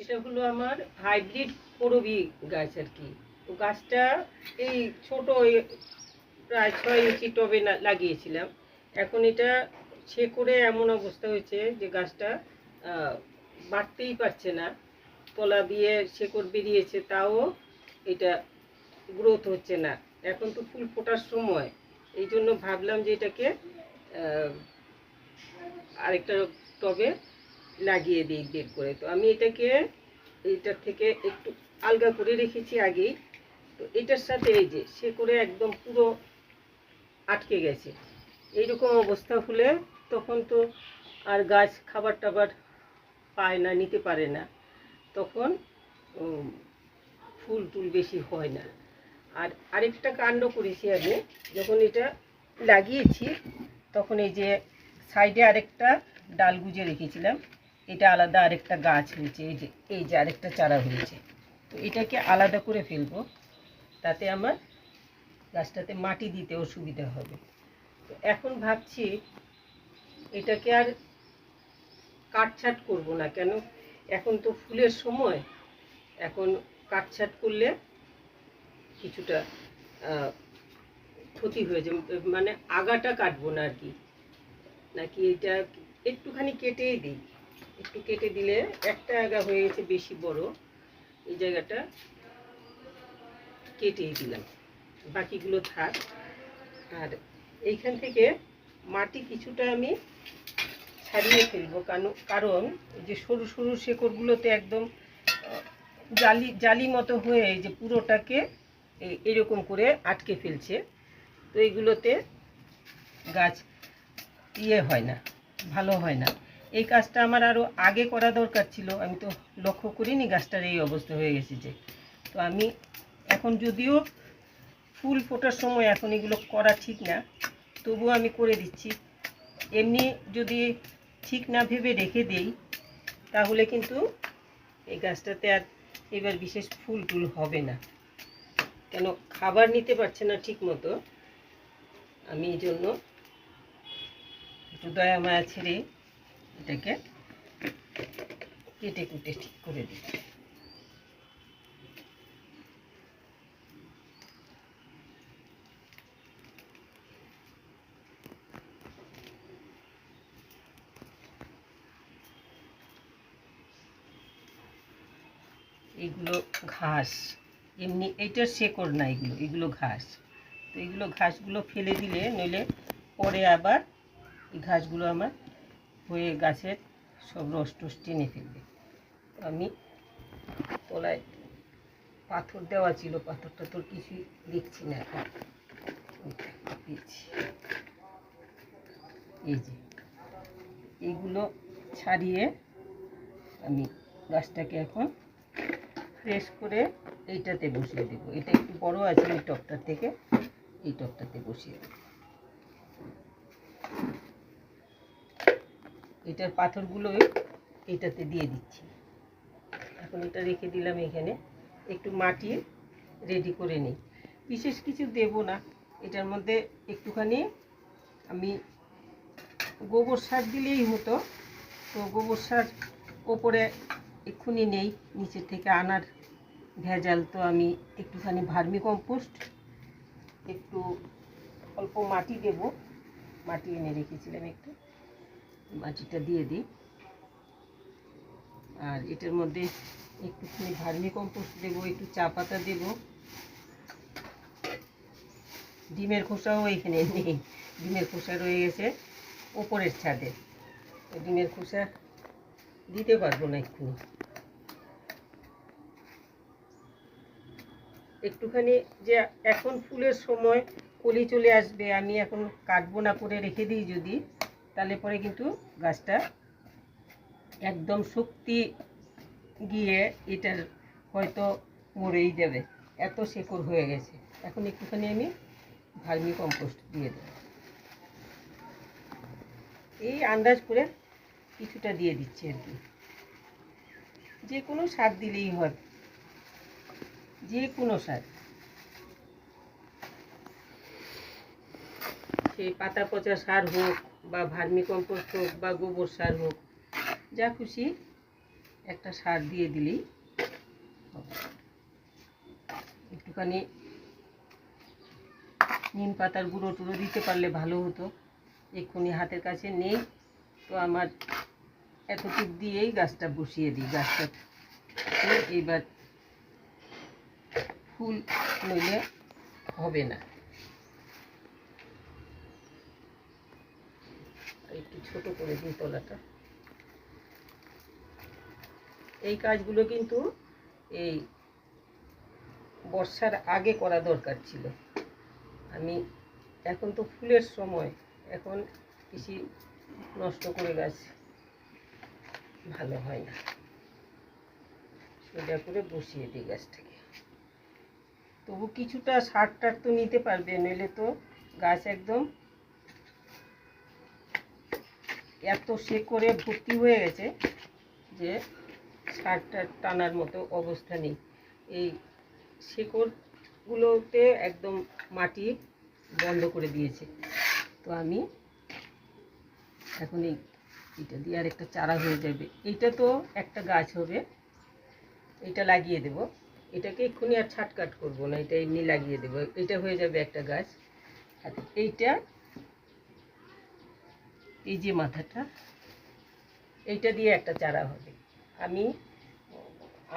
এটা হলো আমার হাইব্রিড করবি গাছ আর কি। তো গাছটা এই ছোট প্রায় ছয় ইঞ্চি টবে লাগিয়েছিলাম। এখন এটা শেকড়ে এমন অবস্থা হয়েছে যে গাছটা বাড়তেই পারছে না। তলা দিয়ে শেকড় বেরিয়েছে, তাও এটা গ্রোথ হচ্ছে না। এখন তো ফুল ফোটার সময়। এই জন্য ভাবলাম যে এটাকে আরেকটা টবে লাগিয়ে দিই বের করে। তো আমি এটাকে এইটার থেকে একটু আলগা করে রেখেছি আগেই। তো এটার সাথে এই যে, সে করে একদম পুরো আটকে গেছে। এইরকম অবস্থা হলে তখন তো আর গাছ খাবার টাবার পায় না, নিতে পারে না। তখন ফুল টুল বেশি হয় না। আর আরেকটা কাণ্ড করেছি আমি, যখন এটা লাগিয়েছি, তখন এই যে সাইডে আরেকটা ডাল গুজে রেখেছিলাম। এটা আলাদা আরেকটা গাছ হয়েছে, এই যে এই যে আরেকটা চারা হয়েছে। তো এটাকে আলাদা করে ফেলব, তাতে আমার গাছটাতে মাটি দিতেও সুবিধা হবে। তো এখন ভাবছি এটাকে আর কাটছাট করব না কেন? এখন তো ফুলের সময়। এখন কাটছাট করলে কিছুটা ক্ষতি হয়ে যাবে মানে আগাটা কাটবো না আর কি। নাকি এটা একটুখানি কেটেই দিই। একটু কেটে দিলে একটা আগা হয়ে গেছে বেশি বড়। এই জায়গাটা কেটেই দিলাম। বাকিগুলো থাক। আর এইখান থেকে মাটি কিছুটা আমি ছাড়িয়ে ফেলব। কারণ যে সরু সরু শেকড়গুলোতে একদম জালি জালি মতো হয়ে যে পুরোটাকে এরকম করে আটকে ফেলছে। তো এইগুলোতে গাছ ইয়ে হয় না, ভালো হয় না। এই কাজটা আমার আরও আগে করা দরকার ছিল। আমি তো লক্ষ্য করিনি গাছটার এই অবস্থা হয়ে গেছে যে। তো আমি এখন যদিও ফুল ফোটার সময় এখন এগুলো করা ঠিক না, তবুও আমি করে দিচ্ছি। এমনি যদি ঠিক না ভেবে রেখে দেই, তাহলে কিন্তু এই গাছটাতে আর এবার বিশেষ ফুল টুল হবে না। কেন খাবার নিতে পারছে না ঠিক মতো আমি এই জন্য একটু দয়া মায়া ছেড়ে এটাকে কেটে কুটে ঠিক করে দিই। এগুলো ঘাস। এমনি এইটার শেকড় না এগুলো এগুলো ঘাস। তো এগুলো ঘাসগুলো ফেলে দিলে নইলে পরে আবার এই ঘাসগুলো আমার হয়ে গাছের সব রস টস টেনে ফেলবে। আমি তলায় পাথর দেওয়া ছিল, পাথরটা তোর কিছুই দেখছি না এখন। এই যে, এইগুলো ছাড়িয়ে আমি গাছটাকে এখন ফ্রেশ করে এইটাতে বসিয়ে দেবো। এটা একটু বড় আছে, এই টপটার থেকে, এই টপটাতে বসিয়ে দেবো। এটার পাথরগুলো এটাতে দিয়ে দিচ্ছি। এখন এটা রেখে দিলাম এখানে। একটু মাটি রেডি করে নিই। বিশেষ কিছু দেব না। এটার মধ্যে একটুখানি আমি গোবর সার দিলেই হতো। তো গোবর সার ওপরে এক্ষুনি নেই। নিচের থেকে আনার ভেজাল তো আমি একটুখানি ভার্মি কম্পোস্ট একটু অল্প মাটি দেব। মাটি এনে রেখেছিলাম একটু। মাটিটা দিয়ে দিই। আর এটার মধ্যে একটুখানি ভার্মি কম্পোস্ট দেবো, একটু চা পাতা দেবো। ডিমের খোসাও এখানে নেই, ডিমের খোসা রয়ে গেছে ওপরের ছাদে। ডিমের খোসা দিতে পারব না এক্ষুনি। একটুখানি যে এখন ফুলের সময় কলি চলে আসবে, আমি এখন কাটবো না করে রেখে দিই যদি। তাহলে পরে কিন্তু গাছটা একদম শক্তি গিয়ে এটার হয়তো মরেই যাবে। এত শেকড় হয়ে গেছে। এখন একটুখানি আমি ভার্মি কম্পোস্ট দিয়ে দেব। এই আন্দাজ করে কিছুটা দিয়ে দিচ্ছি আর কি। যে কোনো সার দিলেই হয়। যে কোনো সার। সেই পাতা পচা সার হোক বা ভার্মি কম্পোস্ট হোক বা গোবর সার হোক, যা খুশি একটা সার দিয়ে দিলেই একটুখানি নিম পাতার গুঁড়ো টুড়ো দিতে পারলে ভালো হতো, এক্ষুনি হাতের কাছে নেই, তো আমার এতটুক দিয়েই গাছটা বসিয়ে দিই, গাছটা এইবার ফুল নইলে হবে না আর একটু ছোট করে দিই তলাটা। এই কাজগুলো কিন্তু এই বর্ষার আগে করা দরকার ছিল। আমি এখন তো ফুলের সময়, এখন বেশি নষ্ট করে গাছ। ভালো হয় না। সোজা করে বসিয়ে দিই গাছটাকে। তবু কিছুটা সার টার তো নিতে পারবে, নইলে তো গাছ একদম এত সে করে ভর্তি হয়ে গেছে যে সারটা টানার মতো অবস্থা নেই। এই শেকড়গুলোতে একদম মাটি বন্ধ করে দিয়েছে। তো আমি এখন এই এটা দিয়ে আর একটা চারা হয়ে যাবে। এইটা তো একটা গাছ হবে। এটা লাগিয়ে দেব। এটাকে এক্ষুনি আর ছাটকাট করব না। এটা এমনি লাগিয়ে দেবো। এটা হয়ে যাবে একটা গাছ। আর এইটা এই যে মাথাটা, এইটা দিয়ে একটা চারা হবে। আমি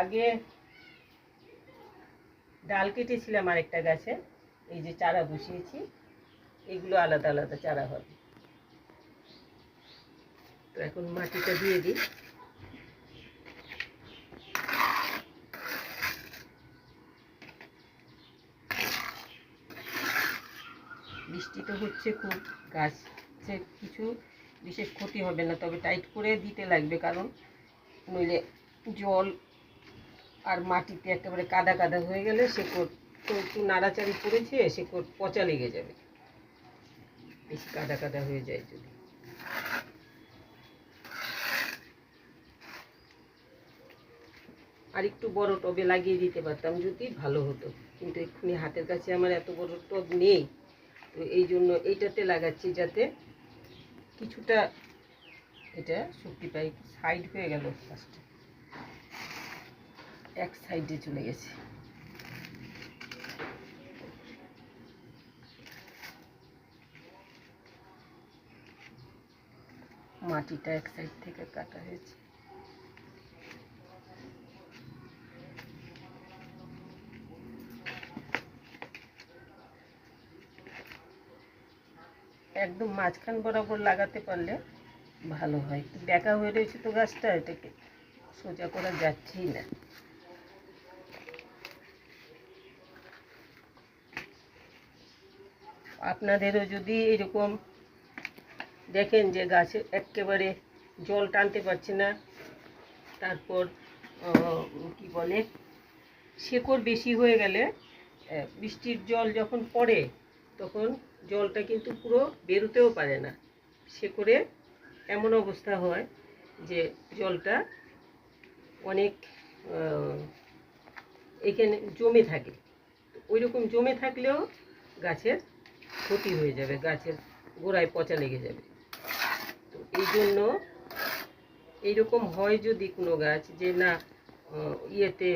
আগে ডাল কেটেছিলাম আরেকটা গাছে, এই যে চারা বসিয়েছি, এগুলো আলাদা আলাদা চারা হবে। তো এখন মাটিটা দিয়ে দিই। বৃষ্টি তো হচ্ছে খুব, গাছ সে কিছু বিশেষ ক্ষতি হবে না, তবে টাইট করে দিতে লাগবে, কারণ নইলে জল আর মাটিতে একেবারে কাদা কাদা হয়ে গেলে সে তো একটু নাড়াচাড়ি পড়েছে সে কোট পচা লেগে যাবে। বেশি কাদা কাদা হয়ে যায় যদি। আর একটু বড় টবে লাগিয়ে দিতে পারতাম যদি ভালো হতো, কিন্তু এক্ষুনি হাতের কাছে আমার এত বড় টব নেই, তো এই জন্য এইটাতে লাগাচ্ছি যাতে কিছুটা এটা শক্তি পাই সাইড হয়ে গেল ফার্স্টে এক সাইডে চলে গেছে। মাটিটা এক সাইড থেকে কাটা হয়েছে। একদম মাঝখান বরাবর লাগাতে পারলে ভালো হয়। বেঁকা হয়ে রয়েছে তো গাছটা, এটাকে সোজা করা যাচ্ছেই না। আপনাদেরও যদি এরকম দেখেন যে গাছে একেবারে জল টানতে পারছে না, তারপর কি বলে, শেকড় বেশি হয়ে গেলে বৃষ্টির জল যখন পড়ে, তখন জলটা কিন্তু পুরো বেরোতেও পারে না। সে করে এমন অবস্থা হয় যে জলটা অনেক এখানে জমে থাকে। ওই রকম জমে থাকলেও গাছের ক্ষতি হয়ে যাবে, গাছের গোড়ায় পচা লেগে যাবে। তো এই জন্য এইরকম হয় যদি কোনো গাছ যে না ইয়েতে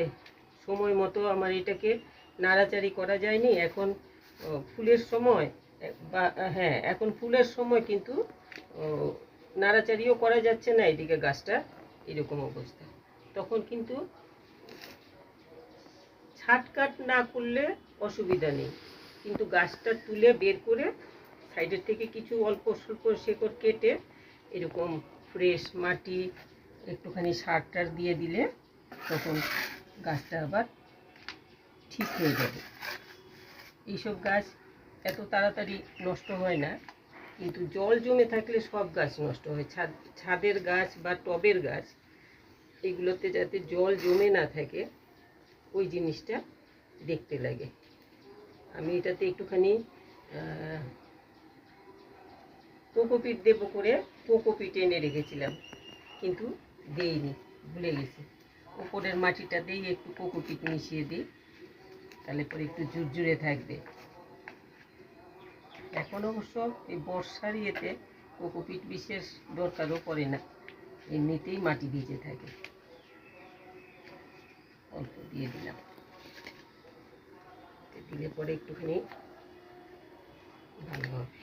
সময় মতো আমার এটাকে নাড়াচাড়ি করা যায়নি, এখন ফুলের সময় বা হ্যাঁ এখন ফুলের সময় কিন্তু নাড়াচাড়িও করা যাচ্ছে না এদিকে গাছটা, এরকম অবস্থা। তখন কিন্তু ছাটকাট না করলে অসুবিধা নেই। কিন্তু গাছটা তুলে বের করে সাইডের থেকে কিছু অল্প স্বল্প শেকড় কেটে এরকম ফ্রেশ মাটি, একটুখানি সার টার দিয়ে দিলে তখন গাছটা আবার ঠিক হয়ে যাবে। এইসব গাছ এত তাড়াতাড়ি নষ্ট হয় না। কিন্তু জল জমে থাকলে সব গাছ নষ্ট হয়। ছাদ, ছাদের গাছ বা টবের গাছ, এগুলোতে যাতে জল জমে না থাকে, ওই জিনিসটা দেখতে লাগে। আমি এটাতে একটুখানি কোকোপিট দেবো করে কোকোপিট এনে রেখেছিলাম। কিন্তু দেইনি, ভুলে গেছি। উপরের মাটিটা দিয়ে একটু কোকোপিট মিশিয়ে দিই, তাহলে পরে একটু জুরজুরে থাকবে। এখন অবশ্য এই বর্ষার ইয়েতে কোকোপিট বিশেষ দরকারও পড়ে না। এমনিতেই মাটি ভিজে থাকে। অল্প দিয়ে দিলাম। দিলে পরে একটুখানি ভালো হবে।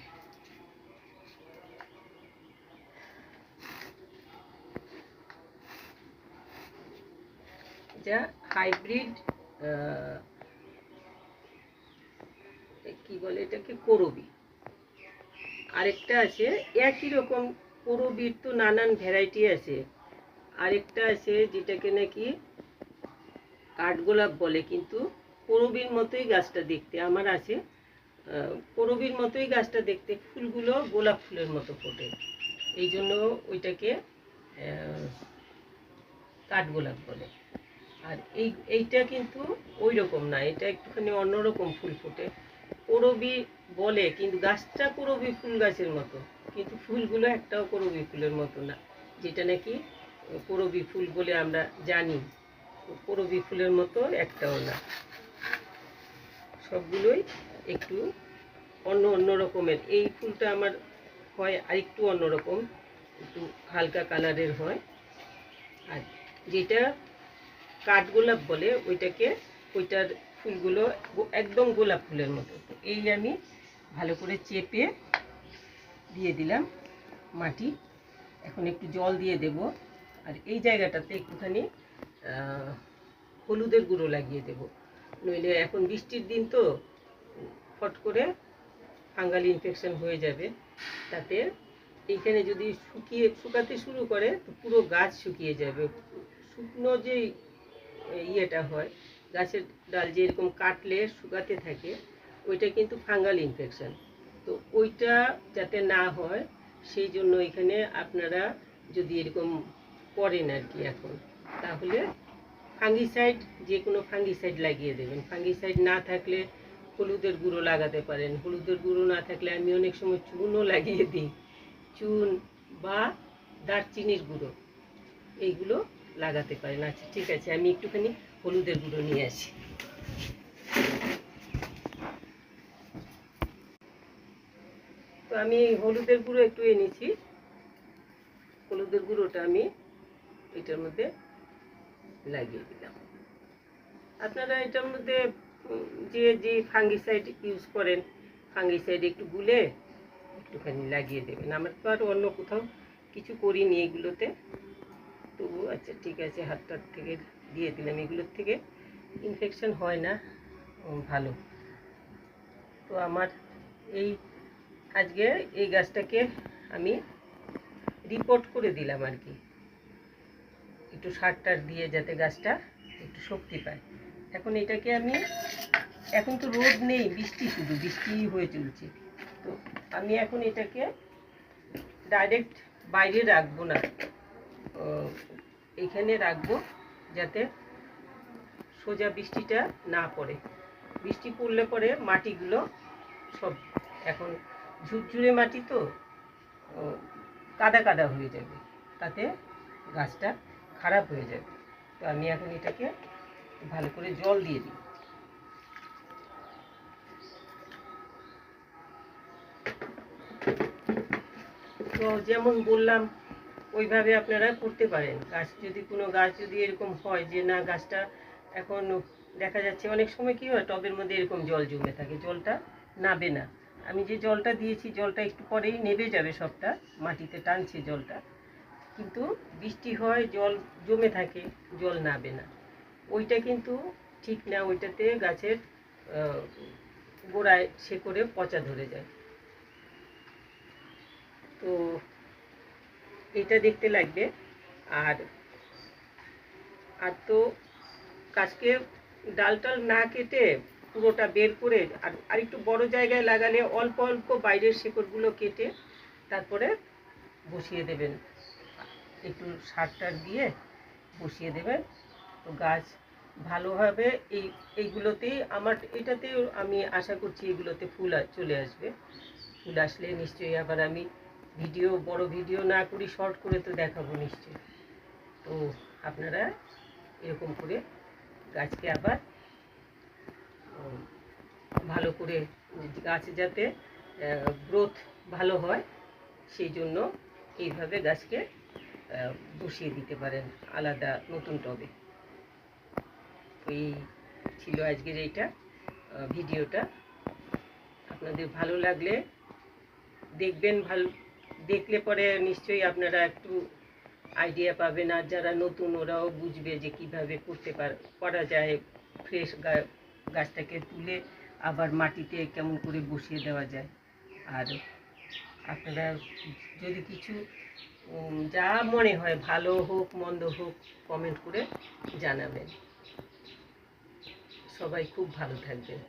যা হাইব্রিড কি বলে এটাকে করবি। আরেকটা আছে, একই রকম করবির তো নানান ভ্যারাইটি আছে। আরেকটা আছে যেটাকে নাকি কাঠগোলাপ বলে, কিন্তু করবির মতোই গাছটা দেখতে। আমার আছে করবির মতোই গাছটা দেখতে, ফুলগুলো গোলাপ ফুলের মতো ফোটে। এই জন্য ওইটাকে কাঠগোলাপ বলে। আর এই, এইটা কিন্তু ওই রকম না, এটা একটুখানি অন্যরকম ফুল ফোটে। করবি বলে, কিন্তু গাছটা করবি ফুল গাছের মতো, কিন্তু ফুলগুলো একটাও করবি ফুলের মতো না, যেটা নাকি করবি ফুল বলে আমরা জানি। করবি ফুলের মতো একটাও না। সবগুলোই একটু অন্য অন্য রকমের। এই ফুলটা আমার হয় আরেকটু অন্যরকম একটু হালকা কালারের হয়। আর যেটা কাঠগোলাপ বলে, ওইটাকে, ওইটার ফুলগুলো একদম গোলাপ ফুলের মতো। তো এই আমি ভালো করে চেপে দিয়ে দিলাম মাটি। এখন একটু জল দিয়ে দেব। আর এই জায়গাটাতে একটুখানি হলুদের গুঁড়ো লাগিয়ে দেব। নইলে এখন বৃষ্টির দিন তো ফট করে ফাঙ্গাল ইনফেকশন হয়ে যাবে। তাতে এইখানে যদি শুকিয়ে, শুকাতে শুরু করে তো পুরো গাছ শুকিয়ে যাবে। শুকনো যে ইয়েটা হয় গাছের ডাল যে এরকম কাটলে শুকাতে থাকে, ওইটা কিন্তু ফাঙ্গাল ইনফেকশন। তো ওইটা যাতে না হয়, সেই জন্য এখানে আপনারা যদি এরকম করেন আর কি এখন, তাহলে ফাঙ্গিসাইড যে কোনো ফাঙ্গিসাইড লাগিয়ে দেবেন। ফাঙ্গিসাইড না থাকলে হলুদের গুঁড়ো লাগাতে পারেন। হলুদের গুঁড়ো না থাকলে আমি অনেক সময় চুনও লাগিয়ে দিই। চুন বা দারচিনির গুঁড়ো, এইগুলো লাগাতে পারেন। আচ্ছা ঠিক আছে, আমি একটুখানি হলুদের গুঁড়ো নিয়ে আসি। তো আমি হলুদের গুঁড়ো একটু এনেছি। হলুদের গুঁড়োটা আমি এটার মধ্যে লাগিয়ে দিলাম। আপনারা এটার মধ্যে যে যে ফাঙ্গিসাইড ইউজ করেন ফাঙ্গিসাইড একটু গুলে একটুখানি লাগিয়ে দেবেন। আমার তো আর অন্য কোথাও কিছু করিনি এগুলোতে। তবু আচ্ছা ঠিক আছে হাতটার থেকে দিয়ে দিলাম। এগুলোর থেকে ইনফেকশন হয় না। ভালো। তো আমার এই আজকে এই গাছটাকে আমি রিপোর্ট করে দিলাম আর কি। একটু সার টার দিয়ে যাতে গাছটা একটু শক্তি পায়। এখন এটাকে আমি, এখন তো রোদ নেই, বৃষ্টি শুধু বৃষ্টি হয়ে চলছে। তো আমি এখন এটাকে ডাইরেক্ট বাইরে রাখব না। এখানে রাখব। যাতে সোজা বৃষ্টিটা না পড়ে। বৃষ্টি পড়লে পরে মাটিগুলো সব এখন ঝুরঝুরে মাটি তো কাদা কাদা হয়ে যাবে। তাতে গাছটা খারাপ হয়ে যাবে। তো আমি এখন এটাকে ভালো করে জল দিয়ে দিই। তো যেমন বললাম ওইভাবে আপনারা করতে পারেন। গাছ যদি কোনো গাছ যদি এরকম হয় যে না, গাছটা এখন দেখা যাচ্ছে অনেক সময় কি হয়, টবের মধ্যে এরকম জল জমে থাকে, জলটা নাবে না। আমি যে জলটা দিয়েছি, জলটা একটু পরেই নেবে যাবে সবটা, মাটিতে টানছে জলটা। কিন্তু বৃষ্টি হয়, জল জমে থাকে, জল নাবে না। ওইটা কিন্তু ঠিক না, ওইটাতে গাছের গোড়ায় সে করে পচা ধরে যায়। তো এটা দেখতে লাগবে। আর আর তো গাছকে ডাল টাল না কেটে পুরোটা বের করে আর আর একটু বড় জায়গায় লাগালে অল্প অল্প বাইরের শেকড়গুলো কেটে তারপরে বসিয়ে দেবেন। একটু সার টার দিয়ে বসিয়ে দেবেন। তো গাছ ভালোভাবে এই, এইগুলোতেই আমার, এটাতেও আমি আশা করছি এগুলোতে ফুল চলে আসবে। ফুল আসলে নিশ্চয়ই আবার আমি ভিডিও, বড় ভিডিও না করি শর্ট করে তো দেখাবো নিশ্চয়ই। তো আপনারা এরকম করে গাছকে আবার ভালো করে গাছ যাতে গ্রোথ ভালো হয়, সেই জন্য এইভাবে গাছকে বসিয়ে দিতে পারেন আলাদা নতুন টবে। এই ছিল আজকের এইটা ভিডিওটা। আপনাদের ভালো লাগলে দেখবেন, ভালো দেখলে পরে নিশ্চয়ই আপনারা একটু আইডিয়া পাবেন। আর যারা নতুন, ওরাও বুঝবে যে কীভাবে করতে পার, করা যায়। ফ্রেশ গাছটাকে তুলে আবার মাটিতে কেমন করে বসিয়ে দেওয়া যায়। আর আপনারা যদি কিছু যা মনে হয় ভালো হোক, মন্দ হোক কমেন্ট করে জানাবেন। সবাই খুব ভালো থাকবেন।